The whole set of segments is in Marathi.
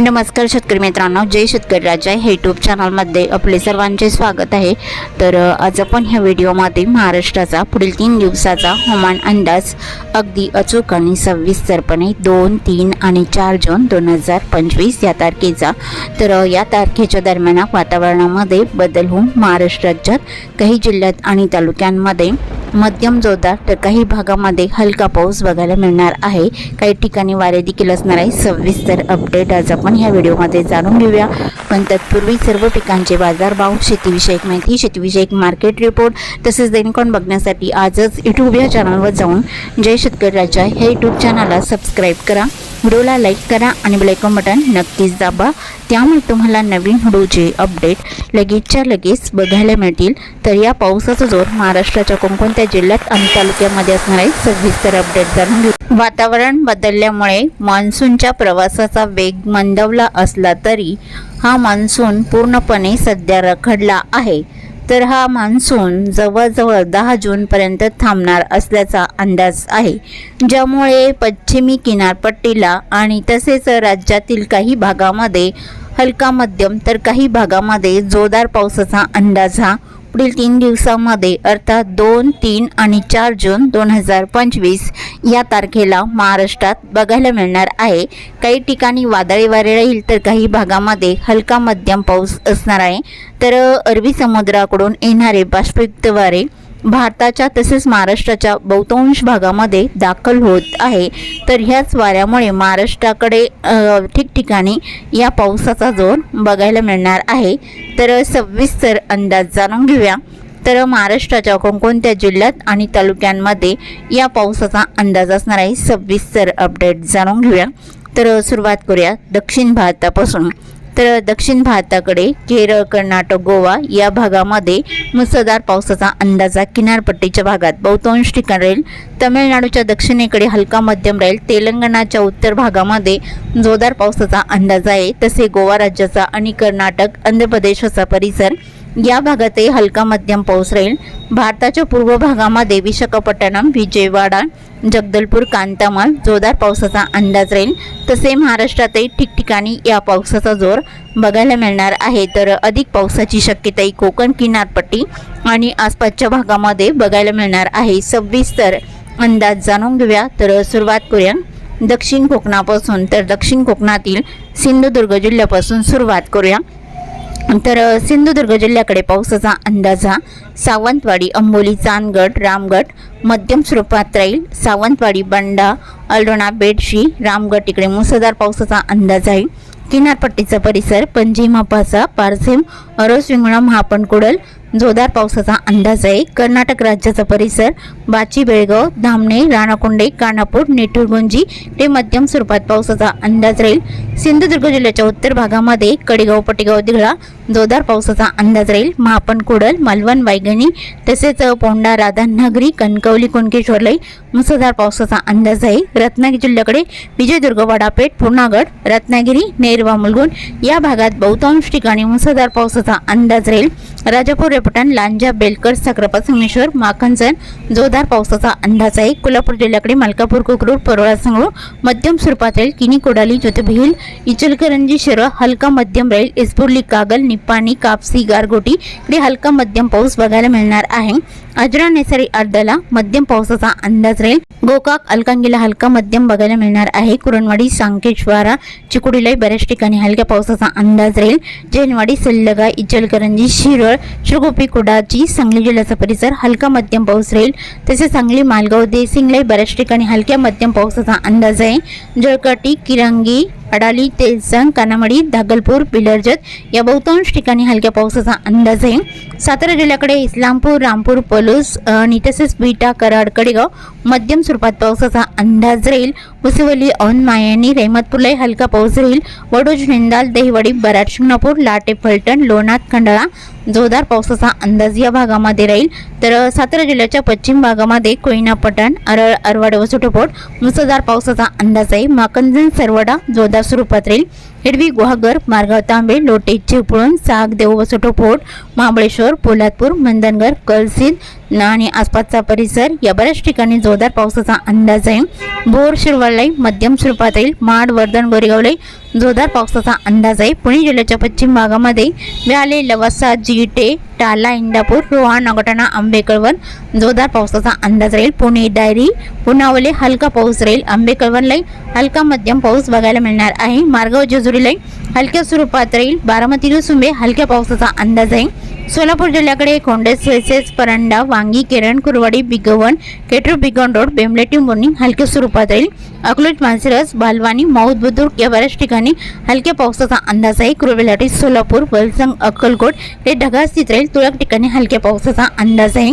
नमस्कार शेतकरी मित्रांनो जय शेतकरी राजा. हे यूट्यूब चॅनलमध्ये आपले सर्वांचे स्वागत आहे. तर आज आपण ह्या व्हिडिओमध्ये महाराष्ट्राचा पुढील तीन दिवसाचा हवामान अंदाज अगदी अचूक आणि सविस्तरपणे दोन तीन आणि चार जून दोन हजार पंचवीस या तारखेचा. तर या तारखेच्या दरम्यान वातावरणामध्ये बदल होऊन महाराष्ट्र राज्यात काही जिल्ह्यात आणि तालुक्यांमध्ये मध्यम जोरदार तर काही भागामध्ये हलका पाऊस बघायला मिळणार आहे. काही ठिकाणी वारे देखील असणार आहे. सविस्तर अपडेट आज आपण ह्या व्हिडिओमध्ये जाणून घेऊया. पण तत्पूर्वी सर्व पिकांचे बाजारभाव शेतीविषयक माहिती शेतीविषयक मार्केट रिपोर्ट तसेच दैनिकॉन बघण्यासाठी आजच यूट्यूब या चॅनलवर जाऊन जय शेतकरी राजा हे यूट्यूब चॅनलला सबस्क्राईब करा. व्हिडिओला लाईक करा आणि ब्लॅकॉन बटन नक्कीच दाबा. त्यामुळे तुम्हाला नवीन व्हिडिओचे अपडेट लगेचच्या लगेच बघायला मिळतील. तर या पावसाचा जोर महाराष्ट्राच्या कोणकोणत्या जिल्ह्यात आणि तालुक्यामध्ये असणार आहे सविस्तर अपडेट जाणून घेऊ. वातावरण बदलल्यामुळे मान्सूनच्या प्रवासाचा वेग मंदवला असला तरी हा मान्सून पूर्णपणे सध्या रखडला आहे. तर हा मान्सून जवळजवळ दहा जूनपर्यंत थांबणार असल्याचा अंदाज आहे ज्यामुळे पश्चिमी किनारपट्टीला आणि तसेच राज्यातील काही भागामध्ये हलका मध्यम तर काही भागामध्ये जोरदार पावसाचा अंदाज हा पुढील तीन दिवसामध्ये अर्थात दोन तीन आणि चार जून दोन हजार पंचवीस या तारखेला महाराष्ट्रात बघायला मिळणार आहे. काही ठिकाणी वादळी वारे राहील तर काही भागामध्ये हलका मध्यम पाऊस असणार आहे. तर अरबी समुद्राकडून येणारे बाष्पयुक्त वारे भारताच्या तसेच महाराष्ट्राच्या बहुतांश भागामध्ये दाखल होत आहे. तर ह्याच वाऱ्यामुळे महाराष्ट्राकडे ठिकठिकाणी या पावसाचा जोर बघायला मिळणार आहे. तर सविस्तर अंदाज जाणून घेऊया. तर महाराष्ट्राच्या कोणकोणत्या जिल्ह्यात आणि तालुक्यांमध्ये या पावसाचा अंदाज असणार आहे? सविस्तर अपडेट जाणून घेऊया. तर सुरुवात करूया दक्षिण भारतापासून. तर दक्षिण भारताकडे केरळ कर्नाटक गोवा या भागामध्ये मुसळधार पावसाचा अंदाजा किनारपट्टीच्या भागात. बहुतांश ठिकाण राहील तमिळनाडूच्या दक्षिणेकडे हलका मध्यम राहील. तेलंगणाच्या उत्तर भागामध्ये जोरदार पावसाचा अंदाज आहे. तसे गोवा राज्याचा आणि कर्नाटक आंध्र प्रदेशाचा परिसर या भागातही हलका मध्यम पाऊस राहील. भारताच्या पूर्व भागामध्ये विशाखापट्टणम विजयवाडा जगदलपूर कांतामाल जोरदार पावसाचा अंदाज राहील. तसे महाराष्ट्रातही ठिकठिकाणी या पावसाचा जोर बघायला मिळणार आहे. तर अधिक पावसाची शक्यताही कोकण किनारपट्टी आणि आसपासच्या भागामध्ये बघायला मिळणार आहे. सविस्तर अंदाज जाणून घेऊया. तर सुरुवात करूया. दक्षिण कोकणापासून तर दक्षिण कोकणातील सिंधुदुर्ग जिल्ह्यापासून सुरुवात करूया. तर सिंधुदुर्ग जिल्ह्याकडे पावसाचा अंदाज हा. सावंतवाडी अंबोली चांदगड रामगड मध्यम स्वरूपात राहील. सावंतवाडी बंडा अल्डोणा बेडशी रामगड इकडे मुसळधार पावसाचा अंदाज आहे. किनारपट्टीचा परिसर पणजी मापासा पारसेम अरोस विंगणा महापणकुडल जोरदार पावसाचा अंदाज आहे. कर्नाटक राज्याचा परिसर बाची बेळगाव धामणे राणाकुंडे कानापूर नेटुरगुंजी ते मध्यम स्वरूपात पावसाचा अंदाज राहील. सिंधुदुर्ग जिल्ह्याच्या उत्तर भागामध्ये कडेगाव पटेगाव दिघळा जोरदार पावसाचा अंदाज राहील. महापण कुडल मालवण वायगणी तसेच पोंडा राधानगरी कणकवली कुणकेश्वरलाई मुसळधार पावसाचा अंदाज आहे. रत्नागिरी जिल्ह्याकडे विजयदुर्ग वाडापेठ पूर्णागड रत्नागिरी नेरवा मुलगुण या भागात बहुतांश ठिकाणी मुसळधार पावसाचा अंदाज राहील. राजापूर रेपटन लांजा बेलकर साक्रापा संगमेश्वर माखनसन जोरदार पावसाचा अंदाज आहे. कोल्हापूर जिल्ह्याकडे मलकापूर कुकरूर परोळा संगळू मध्यम स्वरूपात राहील. किनी कोडाली ज्योतिभिल इचलकरंजी शिरळ हलका मध्यम राहील. इस्पुर्ली कागल निपाणी कापसी गारगोटी इकडे हलका मध्यम पाऊस बघायला मिळणार आहे. अजरा नेसरी अर्धला मध्यम पावसाचा अंदाज राहील. गोकाक अलकांगीला हलका मध्यम बघायला मिळणार आहे. कुरणवाडी सांकेश्वारा चिकुडीलाही बऱ्याच ठिकाणी हलक्या पावसाचा अंदाज राहील. जैनवाडी सल्लगा इचलकरंजी शिरळ श्रीगोपी कुडाची सांगली जिल्ह्याचा परिसर हलका मध्यम पाऊस राहील. तसेच सांगली मालगाव देसिंगलाही बऱ्याच ठिकाणी हलक्या मध्यम पावसाचा अंदाज आहे. जळकाटी किरंगी अडाली तेलसंग कानामडी धागलपूर पिलरजत या बहुतांश ठिकाणी हलक्या पावसाचा अंदाज आहे. सातारा जिल्ह्याकडे इस्लामपूर रामपूर पलूस आणि तसेच विटा कराड कडेगाव मध्यम स्वरूपात पावसाचा अंदाज राहील. मुसिवली औन मायानी रेहमतपूरलाही हलका पाऊस राहील. वडोज निंदाल दहिवडी बराड शिंगणापूर लाटे फलटण लोणात खंडाळा जोरदार पावसाचा अंदाज या भागामध्ये राहील. तर सातारा जिल्ह्याच्या पश्चिम भागामध्ये कोयना पटण अरळ अरवाड वसुटोपोट मुसळधार पावसाचा अंदाज आहे. माकंजन सरवडा जोरदार स्वरूपात राहील. हिडवी गुहागर मारगाव तांबे लोटे चिपळूण साग देव फोर्ट महाबळेश्वर पोलादपूर मंदनगर कलसीन आणि आसपासचा परिसर या बऱ्याच ठिकाणी जोरदार पावसाचा अंदाज आहे. बोर शिरवालाई मध्यम स्वरूपात येईल माड वर्धन गोरेगावलाई जोरदार पावसाचा अंदाज आहे. पुणे जिल्ह्याच्या पश्चिम भागामध्ये व्याले लवासा जिटे टाला इंदापूर रोहा नगटाणा आंबेकळवण जोरदार पावसाचा अंदाज राहील. पुणे डायरी पुनावले हलका पाऊस राहील. आंबेकळवणलाही हलका मध्यम पाऊस बघायला मिळणार आहे. मार्गाव जेजुरीलाही हलक्या स्वरूपात राहील. बारामती सुंबे हलक्या पावसाचा अंदाज आहे. सोलापूर जिल्ह्याकडे खोंडेस सेसेस परांडा वांगी केरण कुरवाडी बिगवण केटरू बिगवण रोड बेमलेटी मोर्निंग हलक्या स्वरूपात राहील अकलूज मानसिरस बालवानी मौद बुद्रुक या बऱ्याच ठिकाणी हलक्या पावसाचा अंदाज आहे. कुरवेलाटी सोलापूर वलसंग अक्कलकोट हे ढगाळ स्थित राहील. तुरळक ठिकाणी हलक्या पावसाचा अंदाज आहे.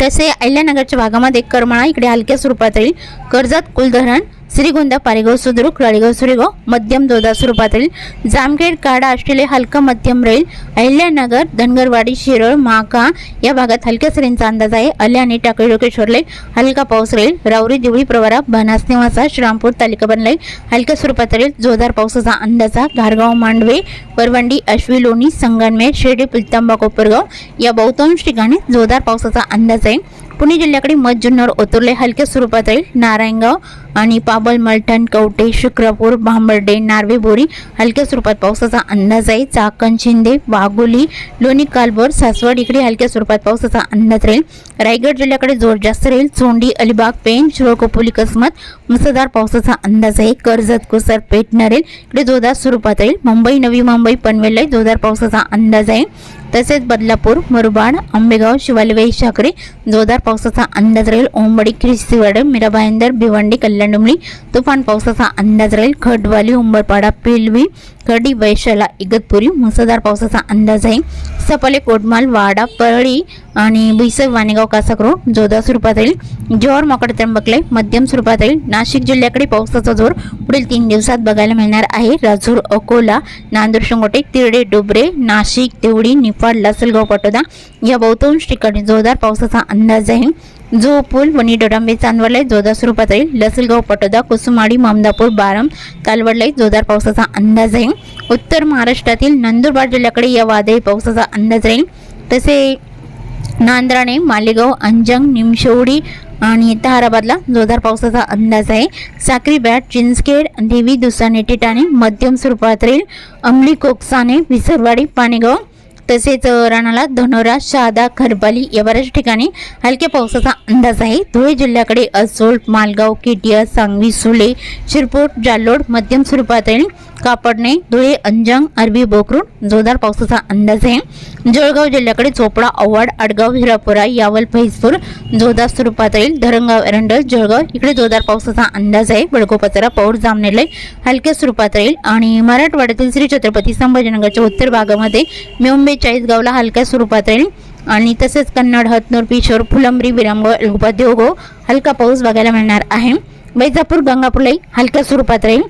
तसे अहिल्यानगरच्या भागामध्ये करमाळा इकडे हलक्या स्वरूपात राहील कर्जत कुलधरण श्रीगोंदा पारेगाव सुद्रुक राळेगाव सुरेगाव मध्यम जोरदार स्वरूपात राहील जामखेड काडा ऑस्ट्रेलिया हलका मध्यम राहील अहिल्यानगर धनगरवाडी शिरळ माका या भागात हलक्या सरींचा अंदाज आहे. अल्या आणि टाकळी लोकेश्वरला हलका पाऊस राहील रावरी दिवळी प्रवारा बनास निवासा श्रामपूर तालिका बनलाई हलक्या स्वरूपात राहील जोरदार पावसाचा अंदाजा घारगाव मांडवे परवंडी अश्वी लोणी संगनमेर शिर्डी पिलतांबा कोपरगाव या बहुतांश ठिकाणी जोरदार पावसाचा अंदाज आहे. पुणे जिल्ह्याकडे मध जुन्नर ओतुर्ले हलक्या स्वरूपात राहील. नारायणगाव आणि पाबल मलठण कवटे शुक्रपूर भांबर्डे नार्वे बोरी हलक्या स्वरूपात पावसाचा अंदाज आहे. चाकण शिंदे वाघोली लोणी कालभोर सासवड इकडे हलक्या स्वरूपात पावसाचा अंदाज राहील. रायगड जिल्ह्याकडे जोर जास्त राहील. चोंडी अलिबाग पेन शिरोकोपोली कसमत मुसळधार पावसाचा अंदाज आहे. कर्जत कुसर पेठ नरेल इकडे जोरदार स्वरूपात राहील. मुंबई नवी मुंबई पनवेलला जोरदार पावसाचा अंदाज आहे. तसेच बदलापूर मुरबाड आंबेगाव शिवालवाई शाकरी जोरदार पावसाचा अंदाज राहील. ओंबडी ख्रिस्तीवाडे मीराभाईंदर भिवंडी कल्याणडुमली तुफान पावसाचा अंदाज राहील. खडवाली उंबरपाडा पिलवी खडी वैशाला इगतपुरी मुसळधार पावसाचा अंदाज आहे. सपाले कोटमाल वाडा परळी आणि भुईसर वाणेगाव कासाकरो जोरदार स्वरूपात राहील जोर मोकड त्र्यंबकले मध्यम स्वरूपात राहील नाशिक जिल्ह्याकडे पावसाचा जोर पुढील तीन दिवसात बघायला मिळणार आहे. राजूर अकोला नांदूर शिंगोटे तिरडे डोबरे नाशिक देवडी निफाड लासलगाव पाटोदा या बहुतांश ठिकाणी जोरदार पावसाचा अंदाज आहे. जो पूल वणी डोडांबे चांदवडलाई जोरदार स्वरूपात राहील लसलगाव पटोदा कुसुमाडी मामदापूर बारम कालवडला जोरदार पावसाचा अंदाज आहे. उत्तर महाराष्ट्रातील नंदुरबार जिल्ह्याकडे या वादळी पावसाचा अंदाज राहील. तसे नांद्राणे मालेगाव अंजंग निमशेवडी आणि ताराबादला जोरदार पावसाचा अंदाज आहे. साक्री बॅट चिंचखेड देवी दुसाने टिटाणे मध्यम स्वरूपात राहील. अंमली कोकसाने विसरवाडी पाणेगाव तसेच राणाला धनोरा शहादा खरबाली या बऱ्याच ठिकाणी हलक्या पावसाचा अंदाज आहे. धुळे जिल्ह्याकडे असोल मालगाव केटिया सांगवी सुले शिरपूर जालोड मध्यम स्वरूपात राहील. कापडणे धुळे अंजंग अरबी बोकरून जोरदार पावसाचा अंदाज आहे. जळगाव जिल्ह्याकडे चोपडा अव्हाड आडगाव हिरापुरा यावल फैजपूर जोरदार स्वरूपात राहील धरणगाव एरंडल जळगाव इकडे जोरदार पावसाचा अंदाज आहे. बडगोपचरा पौर जामनेरला हलक्या स्वरूपात राहील आणि मराठवाड्यातील श्री छत्रपती संभाजीनगरच्या उत्तर भागामध्ये मुंबई चाळीसगावला हलक्या स्वरूपात राहील आणि तसेच कन्नड हतनूर पिशोर फुलंब्री विरामगाव एलगोपा देवगाव हलका पाऊस बघायला मिळणार आहे. वैजापूर गंगापूरलाही हलक्या स्वरूपात राहील.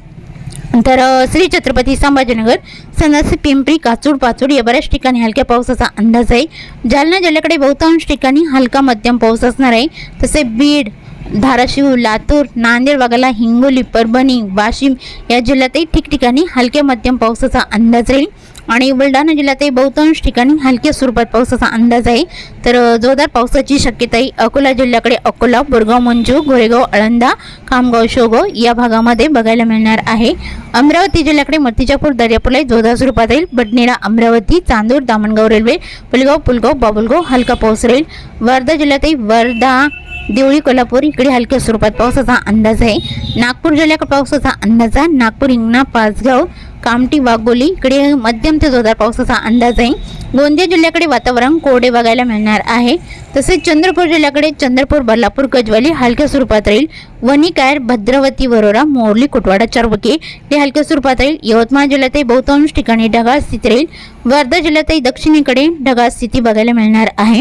तर श्री छत्रपती संभाजीनगर सनस पिंपरी काचूड पाचूड या बऱ्याच ठिकाणी हलक्या पावसाचा अंदाज आहे. जालना जिल्ह्याकडे बहुतांश ठिकाणी हलका मध्यम पाऊस असणार आहे. तसे बीड धाराशिव लातूर नांदेड वगैरे हिंगोली परभणी वाशिम या जिल्ह्यातही ठिकठिकाणी हलक्या मध्यम पावसाचा अंदाज राहील. आणि बुलढाणा जिल्ह्यातही बहुतांश ठिकाणी हलक्या स्वरूपात पावसाचा अंदाज आहे. तर जोरदार पावसाची शक्यताही अकोला जिल्ह्याकडे अकोला बोरगाव मंजू गोरेगाव आळंदा खामगाव शोगाव या भागामध्ये बघायला मिळणार आहे. अमरावती जिल्ह्याकडे मतिजापूर दर्यापूरला जोरदार स्वरूपात राहील बडनेरा अमरावती चांदूर दामणगाव रेल्वे पुलगाव पुलगाव बाबुलगाव हलका पाऊस राहील. वर्धा जिल्ह्यातही वर्धा देवळी कोल्हापूर इकडे हलक्या स्वरूपात पावसाचा अंदाज आहे. नागपूर जिल्ह्याकडे पावसाचा अंदाज आहे. नागपूर हिंगणा पाचगाव कामटी वाघोली इकडे मध्यम ते जोरदार पावसाचा अंदाज आहे. गोंदिया जिल्ह्याकडे वातावरण कोरडे बघायला मिळणार आहे. तसेच चंद्रपूर जिल्ह्याकडे चंद्रपूर बल्लापूर गजवाली हलक्या स्वरूपात राहील. वनिकायर भद्रवती भद्रावती वरोरा मोरली कुटवाडा चारबके ते हलक्या स्वरूपात राहील. यवतमाळ जिल्ह्यातही बहुतांश ठिकाणी ढगाळ स्थिती राहील. वर्धा जिल्ह्यातही दक्षिणेकडे ढगाळ स्थिती बघायला मिळणार आहे.